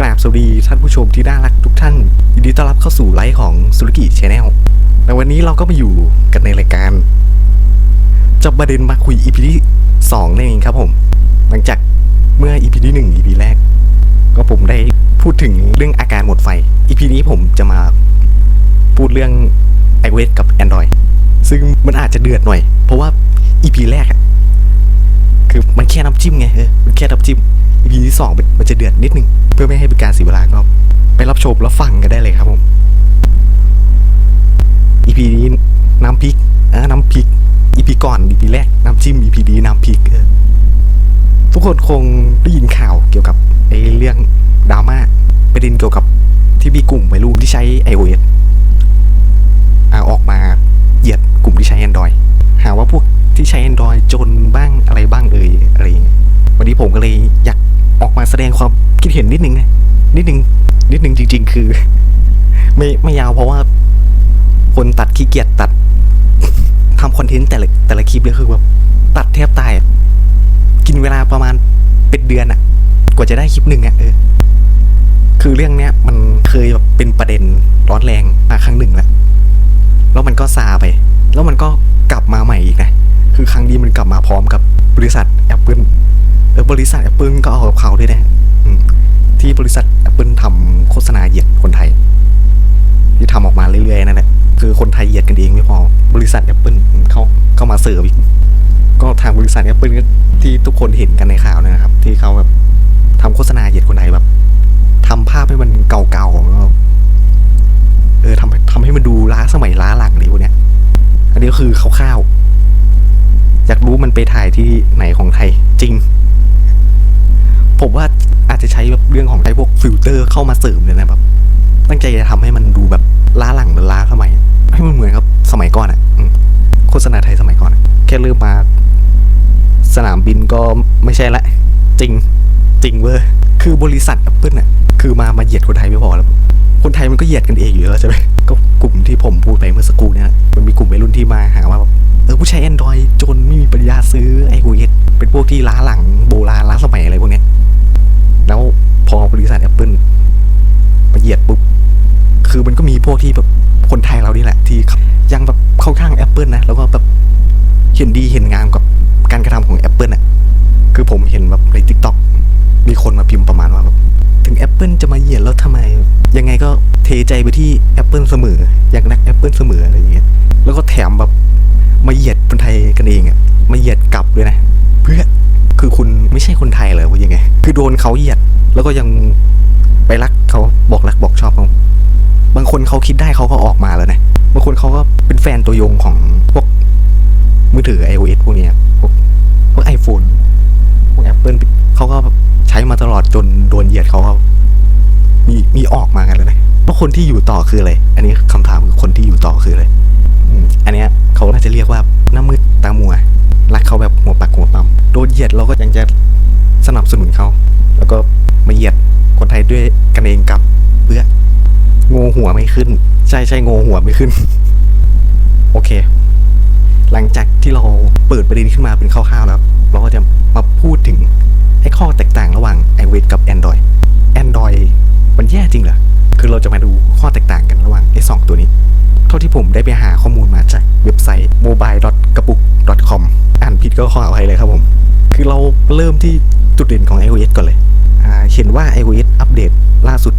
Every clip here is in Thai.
กราบสวัสดีท่านผู้ชมที่น่ารักทุกท่านยินดีต้อนรับเข้าสู่ไลฟ์ของสุรกิชาแนลในวันนี้เราก็มาอยู่กันในรายการจับประเด็นมาคุย EP ที่สองนั่นเองครับผม หลังจากเมื่อ EP ที่หนึ่ง EP แรก ก็ผมได้พูดถึงเรื่องอาการหมดไฟ EP นี้ผมจะมาพูดเรื่อง iOS กับ Android ซึ่งมันอาจจะเดือดหน่อย เพราะว่า EP แรกคือมันแค่น้ำจิ้มไง แค่น้ำจิ้ม EP ที่สองมันจะเดือดนิดนึงเพื่อไม่ให้เป็นการเสียเวลาก็ไปรับชมแล้วฟังกันได้เลยครับผม EP นี้น้ำพริกอ่าน้ำพริก EP ก่อน EP แรกน้ำจิ้ม EP นี้น้ำพริกทุกคนคงได้ยินข่าวเกี่ยวกับไอ้เรื่องดราม่าประเด็นเกี่ยวกับที่มีกลุ่มวัยรุ่นที่ใช้ iOS อ่าออกมาเหยียดกลุ่มที่ใช้ Android หาว่าพวกที่ใช้ Android จนบ้างอะไรบ้างเอ่ยอะไรอย่างเงี้ย วันนี้ผมก็เลยอยากออกมาแสดงความคิดเห็นนิดนึงนะนิดนึง นิดนึงจริง ๆ คือ ไม่ไม่ยาวเพราะว่า คนตัดขี้เกียจตัดทำคอนเทนต์แต่ละแต่ละคลิปเลยคือแบบตัดแทบตาย กินเวลาประมาณเป็นเดือนอะกว่าจะได้คลิปหนึ่งอะเออคือเรื่องเนี้ย มันเคยแบบเป็นประเด็นร้อนแรงมาครั้งหนึ่งแล้วแล้วมันก็ซาไป แล้วมันก็กลับมาใหม่อีกนะคือครั้งนี้มันกลับมาพร้อมกับบริษัท บริษัท Apple ก็เอากับเขาด้วยนะที่บริษัท Apple ทำโฆษณาเหยียดคนไทย ที่ทำออกมาเรื่อยๆนั่นแหละคือคนไทยเหยียดกันเองไม่พอบริษัท Apple เขาเข้ามาเสิร์ฟอีกก็ทางบริษัท Apple ก็ที่ทุกคนเห็นกันในข่าวนะครับ ที่เขาแบบทำโฆษณาเหยียดคนไทยแบบทำภาพให้มันเก่าๆแล้วเออทำทำให้มันดูล้าสมัยล้าหลังเลยพวกเนี้ย อันนี้ก็คือคร่าวๆอยากรู้มันไปถ่ายที่ไหนของไทยจริง ผมว่าอาจจะใช้แบบเรื่องของใช้พวกฟิลเตอร์เข้ามาเสริมเลยนะแบบตั้งใจจะทำให้มันดูแบบล้าหลังหรือล้าสมัย ให้มันเหมือนกับสมัยก่อนอะ่ะโฆษณาไทยสมัยก่อนอะแค่เริ่มมา สนามบินก็ไม่ใช่ละ จริงจริงเว้ยคือบริษัท Apple น่ะคือมามาเหยียดคนไทยไม่พอแล้วคนไทยมันก็เหยียดกันเองอยู่แล้วใช่ไหมก็กลุ่ม แบบเข้าข้าง Apple นะ แล้วก็แบบเห็นดีเห็นงามกับการกระทำของ Apple อะ คือผมเห็นแบบใน TikTok มีคนมาพิมพ์ประมาณว่าแบบถึง Apple จะมาเหยียดแล้วทำไม ยังไงก็เทใจไปที่ Apple เสมอ อยากนัก Apple เสมออะไรอย่างเงี้ย แล้วก็แถมแบบมาเหยียดคนไทยกันเองอะ มาเหยียดกลับด้วยนะ เพื่อคือคุณไม่ใช่คนไทยเลยว่ายังไง คือโดนเขาเหยียด แล้วก็ยังไปรักเขาบอกรักบอกชอบเขา บางคนเขาคิดได้เขาก็ออกมาแล้วนะ บางคนเขาก็เป็นแฟนตัวยงของพวกมือถือ iOS พวกนี้พวกพวก iPhone พวก Apple เขาก็ใช้มาตลอดจนโดนเหยียดเขาก็มีมีออกมากันเลยนะแล้วคนที่อยู่ต่อคืออะไร อันนี้คำถามคือคนที่อยู่ต่อคืออะไรอันเนี้ยเขาน่าจะเรียกว่าหน้ามืดตามัว รักเขาแบบหัวปักหัวปั๊มโดนเหยียดเราก็ยังจะสนับสนุนเขา แล้วก็มาเหยียดคนไทยด้วยกันเองกับเพื่อ โงหัวไม่ขึ้น ใช่ใช่โงหัวไม่ขึ้น โอเค หลังจากที่เราเปิดประเด็นขึ้นมาเป็นคร่าวๆแล้ว เราก็จะมาพูดถึงไอ้ข้อแตกต่างระหว่าง iOS กับ Android Android มันแย่จริงเหรอ คือเราจะมาดูข้อแตกต่างกันระหว่างไอ้สองตัวนี้ เท่าที่ผมได้ไปหาข้อมูลมาจากเว็บไซต์ mobile กระปุก com อ่านผิดก็ขออภัยเลยครับผม คือเราเริ่มที่จุดเด่นของ iOS ก่อนเลย เห็นว่า iOS อัปเดตล่าสุด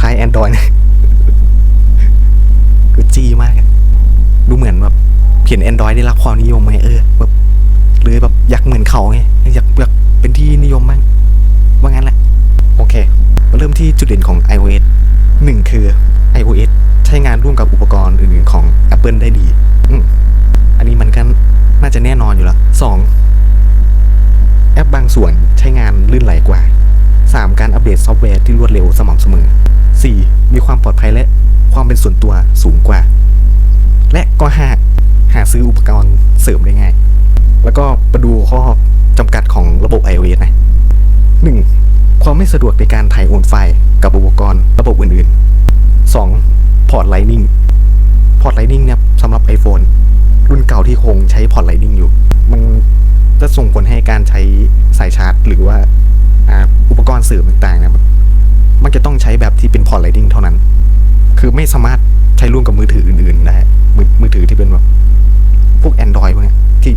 คล้าย Android นะ คือจี้มากอะดูเหมือนแบบเห็น Android ได้รับความนิยมไหมเออแบบเลยแบบอยากเหมือนเขาไงอยากอยากเป็นที่นิยมบ้างว่างั้นแหละ โอเคมาเริ่มที่จุดเด่นของ iOS หนึ่งคือ iOS ใช้งานร่วมกับอุปกรณ์อื่นๆของ Apple ได้ดีอือันนี้มันก็น่าจะแน่นอนอยู่แล้วสองแอปบางส่วนใช้งานลื่นไหลกว่า 3. การอัปเดตซอฟต์แวร์ที่รวดเร็วสม่ำเสมอ 4. มีความปลอดภัยและ ความเป็นส่วนตัวสูงกว่า และก็ 5. หาซื้ออุปกรณ์เสริมได้ง่าย แล้วก็มาดูข้อจำกัดของระบบ iOS นะ 1. ความไม่สะดวกในการถ่ายโอนไฟล์กับอุปกรณ์ระบบอื่นๆ 2. พอร์ต Lightning พอร์ต Lightning เนี่ยสำหรับ iPhone รุ่นเก่าที่คงใช้พอร์ต Lightning อยู่ มันจะส่งผลให้การใช้สายชาร์จ หรือว่าอ,อุปกรณ์เสริมต่างๆเนะมันจะต้องใช้แบบที่เป็นพอร์ตไลนิ่งเท่านั้น คือไม่สามารถใช้ร่วมกับมือถืออื่นๆ ได้มือมือถือที่เป็นแบบพวก Android พวกเนี้ยที่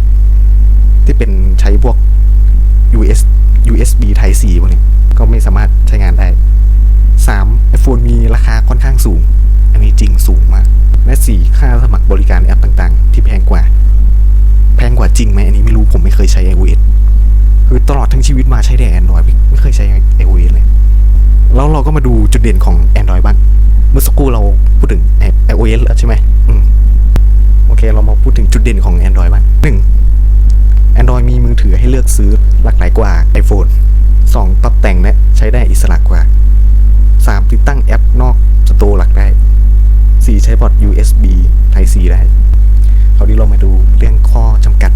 ที่เป็นใช้พวก US USB Type C พวกเนี้ยก็ไม่สามารถใช้งานได้สาม iPhone มีราคาค่อนข้างสูง อันนี้จริงสูงมาก และสี่ค่าสมัครบริการแอปต่างๆ ที่แพงกว่า แพงกว่าจริงไหมอันนี้ไม่รู้ผมไม่เคยใช้ iOS คือตลอดทั้งชีวิตมาใช้แต่ Android ไม่เคยใช้ iOS เลย แล้วเราก็มาดูจุดเด่นของ Android บ้าง มื่อสักครู่เราพูดถึง iOS แล้วใช่ไหมอืมโอเค เรามาพูดถึงจุดเด่นของ Android บ้างหนึ่ง Android มีมือถือให้เลือกซื้อหลากหลายกว่า iPhone 2 ปรับแต่งและใช้ได้อิสระกว่า 3 ติดตั้งแอปนอกสตร์หลักได้ 4 ใช้พอร์ต USB Type C ได้คราวนี้เรามาดูเรื่องข้อจำกัด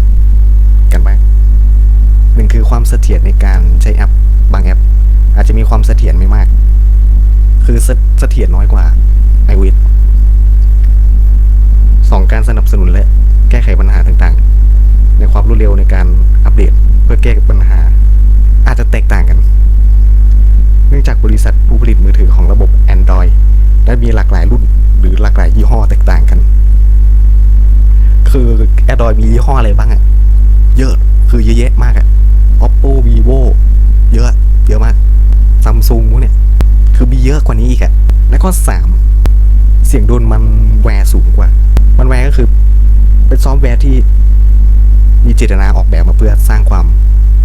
กันบ้างหนึ่งคือความเสถียรในการใช้แอปบางแอป อาจจะมีความเสถียรไม่มาก คือเสเสถียรน้อยกว่า iOS สองการสนับสนุนและแก้ไขปัญหาต่างๆ ในความรวดเร็วในการอัปเดตเพื่อแก้ปัญหา อาจจะแตกต่างกัน เนื่องจากบริษัทผู้ผลิตมือถือของระบบ Android ได้มีหลากหลายรุ่นหรือหลากหลายยี่ห้อแตกต่างกัน คือ Android มียี่ห้ออะไรบ้างอะเยอะคือเยอะแยะมากอะ Oppo Vivo เยอะ เยอะมาก Samsung พวกเนี่ย คือมีเยอะกว่านี้อีกอะแล้วก็สามเสียงโดนมันแวร์สูงกว่า มันแวร์ก็คือ เป็นซอฟต์แวร์ที่มีเจตนาออกแบบมาเพื่อสร้างความ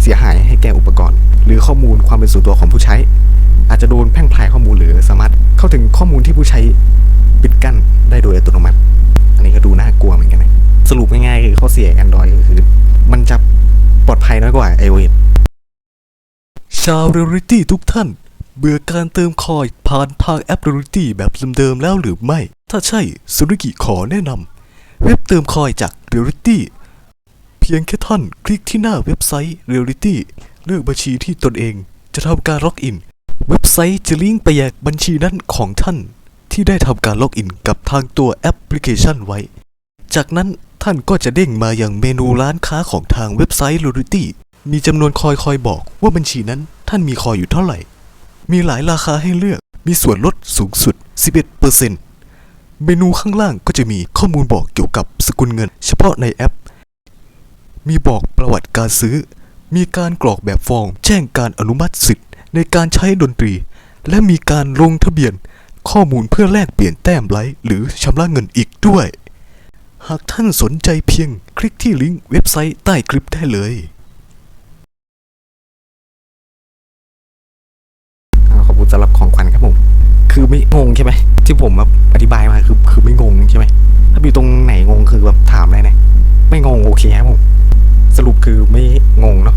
เสียหายให้แก่อุปกรณ์ หรือข้อมูลความเป็นส่วนตัวของผู้ใช้ อาจจะโดนแพร่งพลายข้อมูลหรือสามารถเข้าถึงข้อมูลที่ผู้ใช้ปิดกั้นได้โดยอัตโนมัติ อันนี้ก็ดูน่ากลัวเหมือนกันนะสรุปง่ายๆคือข้อเสีย Android ก็คือ มันจะปลอดภัยน้อยกว่า iOS ชาวเรียลิตี้ทุกท่าน เบื่อการเติมคอยผ่านทางแอปเรียลิตี้แบบเดิมๆแล้วหรือไม่ ถ้าใช่สุริกิขอแนะนำเว็บเติมคอยจากเรียลิตี้เพียงแค่ท่านคลิกที่หน้าเว็บไซต์เรียลิตี้เลือกบัญชีที่ตนเอง จะทำการล็อกอิน เว็บไซต์จะลิงก์ไปยังบัญชีนั้นของท่าน ที่ได้ทำการล็อกอินกับทางตัวแอปพลิเคชันไว้ จากนั้นท่านก็จะเด้งมาอย่างเมนูร้านค้าของทางเว็บไซต์ Loyalty มีจำนวนคอยคอยบอกว่าบัญชีนั้นท่านมีคอยอยู่เท่าไหร่ มีหลายราคาให้เลือก มีส่วนลดสูงสุด 11%เมนูข้างล่างก็จะมีข้อมูลบอกเกี่ยวกับสกุลเงิน เฉพาะในแอป มีบอกประวัติการซื้อ มีการกรอกแบบฟอร์มแจ้งการอนุมัติสิทธิ์ในการใช้ดนตรี และมีการลงทะเบียนข้อมูลเพื่อแลกเปลี่ยนแต้มไลท์หรือชำระเงินอีกด้วย หากท่านสนใจเพียงคลิกที่ลิงก์เว็บไซต์ใต้คลิปได้เลย สำหรับของขวัญครับผม คือไม่งงใช่ไหมที่ผมแบบอธิบายมาคือคือไม่งงใช่ไหมถ้ามีตรงไหนงงคือแบบถามเลยนะไม่งงโอเคครับผมสรุปคือไม่งงเนาะ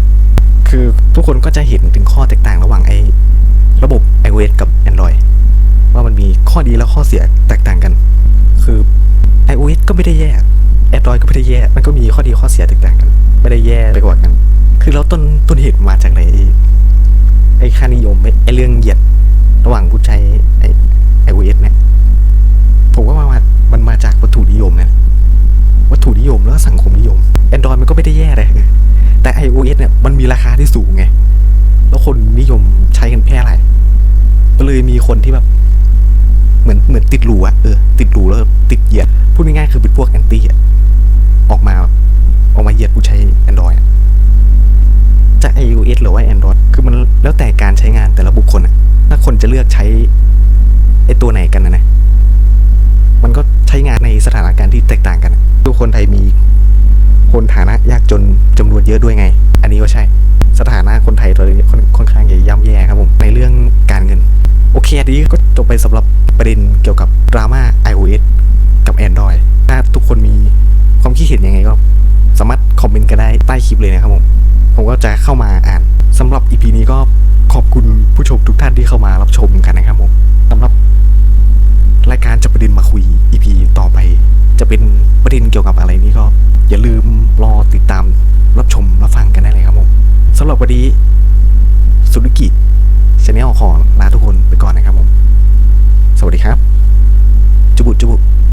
คือทุกคนก็จะเห็นถึงข้อแตกต่างระหว่างไอ้ระบบ iOS กับ Android ว่ามันมีข้อดีและข้อเสียแตกต่างกัน คือ iOS ก็ไม่ได้แย่ Android ก็ไม่ได้แย่ มันก็มีข้อดีข้อเสียแตกต่างกัน ไม่ได้แย่ไปกว่ากัน คือแล้วต้นต้นเหตุมาจากไหนไอ้ค่านิยมไอ้เรื่องเหยียด ระหว่างผู้ใช้ไอไอโอเอสเนี่ยผมว่ามันมันมาจากวัตถุนิยมเนี่ยวัตถุนิยมแล้วก็สังคมนิยม Android มันก็ไม่ได้แย่เลยแต่ iOS เนี่ยมันมีราคาที่สูงไง แล้วคนนิยมใช้กันแพร่หลายก็เลยมีคนที่แบบ เหมือนเหมือนติดหรูอะเออติดหรูแล้วติดเหยียด พูดง่ายๆคือเป็นพวกแอนตี้อะออกมาออกมาเหยียดผู้ใช้ Android อะจะ iOS หรือว่า Android คือมันแล้วแต่การใช้งานแต่ละบุคคลอะ ถ้าคนจะเลือกใช้ไอตัวไหนกันนะนะมันก็ใช้งานในสถานการณ์ที่แตกต่างกันอะทุกคนไทยมีคนฐานะยากจนจำนวนเยอะด้วยไง อันนี้ก็ใช่ สถานะคนไทยตอนนี้ค่อนข้างจะย่ำแย่ครับผม ในเรื่องการเงิน โอเคอันนี้ก็จบไปสำหรับประเด็นเกี่ยวกับดราม่า iOS กับ Android ถ้าทุกคนมีความคิดเห็นยังไงก็ สามารถคอมเมนต์กันได้ใต้คลิปเลยนะครับผม ผมก็จะเข้ามาอ่าน สำหรับ EP นี้ก็ขอบคุณผู้ชมทุกท่านที่เข้ามารับชมกันนะครับผมสำหรับรายการจะประเด็นมาคุย EP ต่อไป จะเป็นประเด็นเกี่ยวกับอะไรนี่ก็ อย่าลืมรอติดตามรับชมรับฟังกันได้เลยครับผมสำหรับวันนี้สุริกิชาแนลขอลาทุกคนไปก่อนนะครับผม สวัสดีครับ